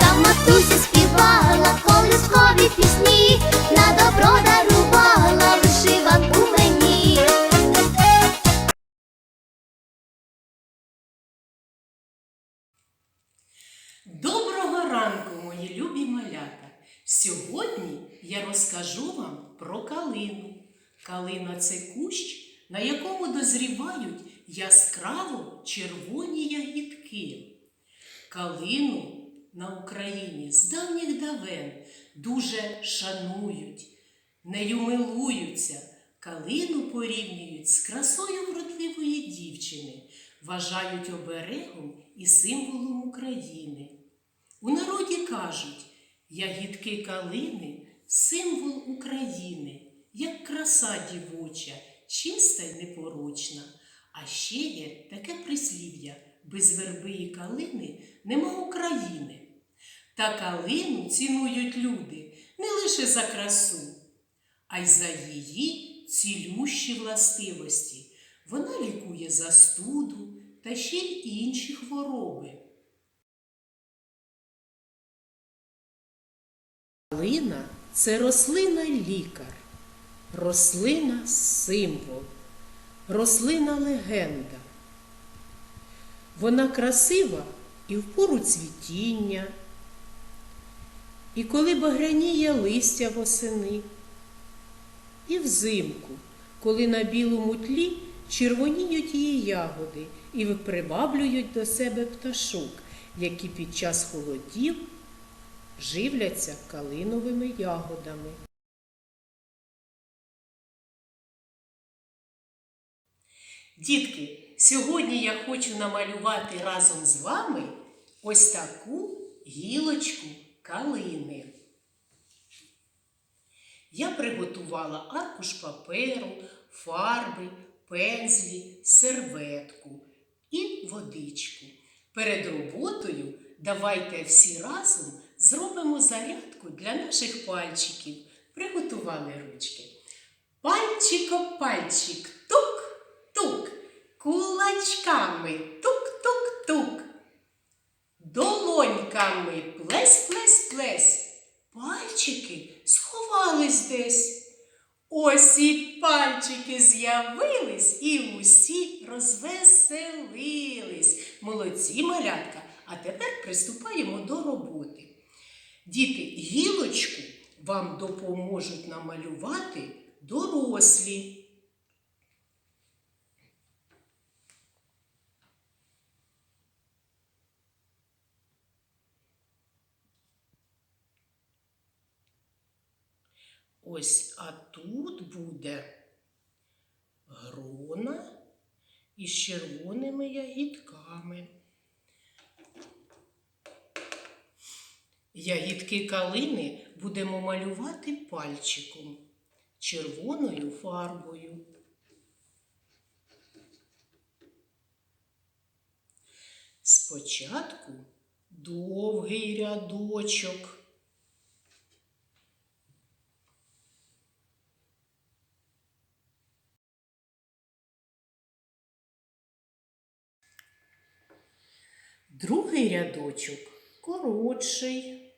там матуся співала колискові пісні, на добро дарувала вишиванку мені. Доброго ранку, мої любі малята! Сьогодні я розкажу вам про калину. Калина це кущ, на якому дозрівають яскраво червоні ягідки. Калину на Україні з давніх давен дуже шанують, нею милуються, калину порівнюють з красою вродливої дівчини, вважають оберегом і символом України. У народі кажуть, ягідки калини символ України, як краса дівоча, чиста й непорочна. А ще є таке прислів'я без верби і калини нема України. Та калину цінують люди не лише за красу, а й за її цілющі властивості. Вона лікує застуду та ще й інші хвороби. Калина це рослина лікар, рослина символ, рослина легенда. Вона красива і в пору цвітіння, і коли багряніє листя восени, і взимку, коли на білому тлі червоніють її ягоди і приваблюють до себе пташок, які під час холодів живляться калиновими ягодами. Дітки, сьогодні я хочу намалювати разом з вами ось таку гілочку калини. Я приготувала аркуш паперу, фарби, пензлі, серветку і водичку. Перед роботою давайте всі разом зробимо зарядку для наших пальчиків. Приготували ручки. Пальчико, пальчик, тук-тук, кулачками тук-тук-тук. Ось і пальчики з'явились і усі розвеселились. Молодці малятка. А тепер приступаємо до роботи. Діти, гілочку вам допоможуть намалювати дорослі. Ось, а тут буде грона із червоними ягідками. Ягідки калини будемо малювати пальчиком червоною фарбою. Спочатку довгий рядочок. Другий рядочок коротший.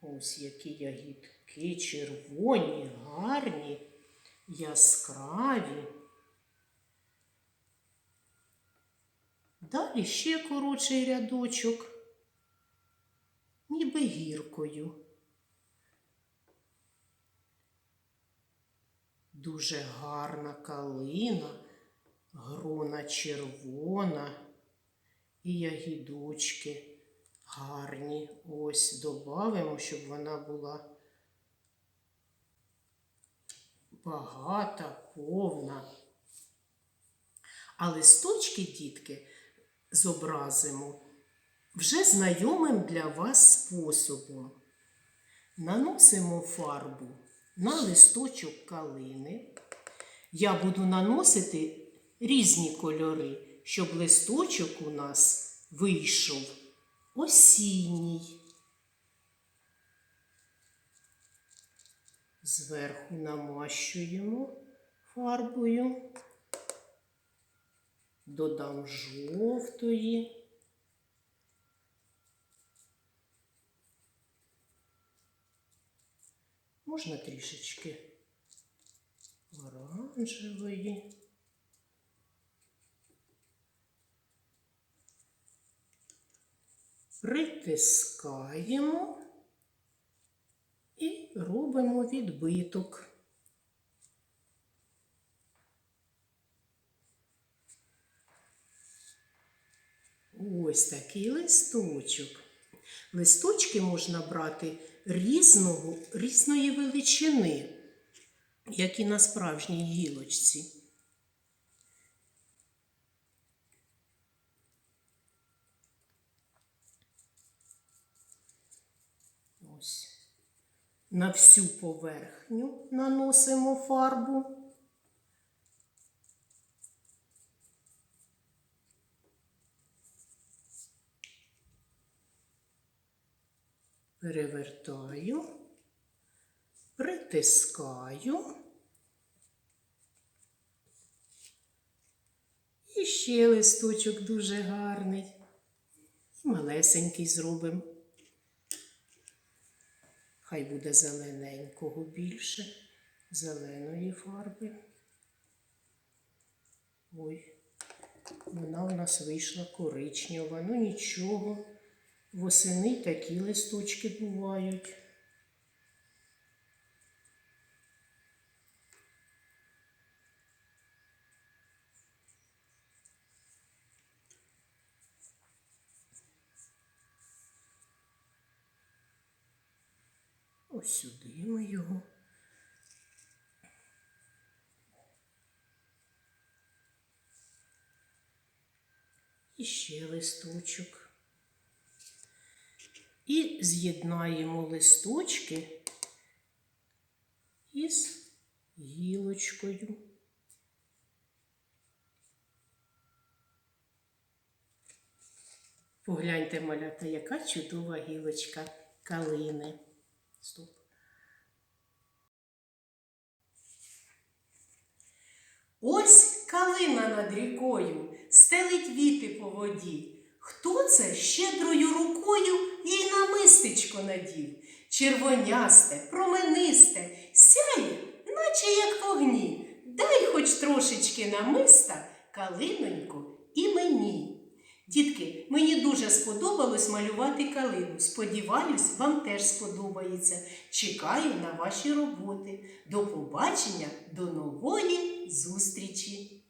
Ось які ягідки червоні, гарні, яскраві. Далі ще коротший рядочок, ніби гіркою. Дуже гарна калина, грона червона і ягідочки гарні. Ось додамо, щоб вона була багата, повна. А листочки, дітки, зобразимо вже знайомим для вас способом. Наносимо фарбу на листочок калини. Я буду наносити різні кольори, щоб листочок у нас вийшов осінній. Зверху намащуємо фарбою, додам жовтої. Можна трішечки оранжевої. Притискаємо і робимо відбиток. Ось такий листочок. Листочки можна брати різного, різної величини, як і на справжній гілочці. Ось. На всю поверхню наносимо фарбу. перевертаю, притискаю. І ще листочок дуже гарний. Малесенький зробимо. Хай буде зелененького більше, зеленої фарби. Ой, вона у нас вийшла коричнева. Ну нічого. Восени такі листочки бувають. Ось сюди ми його. І ще листочок. І з'єднаємо листочки із гілочкою. Погляньте, малята, яка чудова гілочка калини. Стоп. Ось калина над рікою, стелить віти по воді. Хто це щедрою рукою їй намистечко надів? Червонясте, променисте, сяє, наче як вогні. Дай хоч трошечки намиста, калинонько, і мені. Дітки, мені дуже сподобалось малювати калину. Сподіваюсь, вам теж сподобається. Чекаю на ваші роботи. До побачення, до нової зустрічі!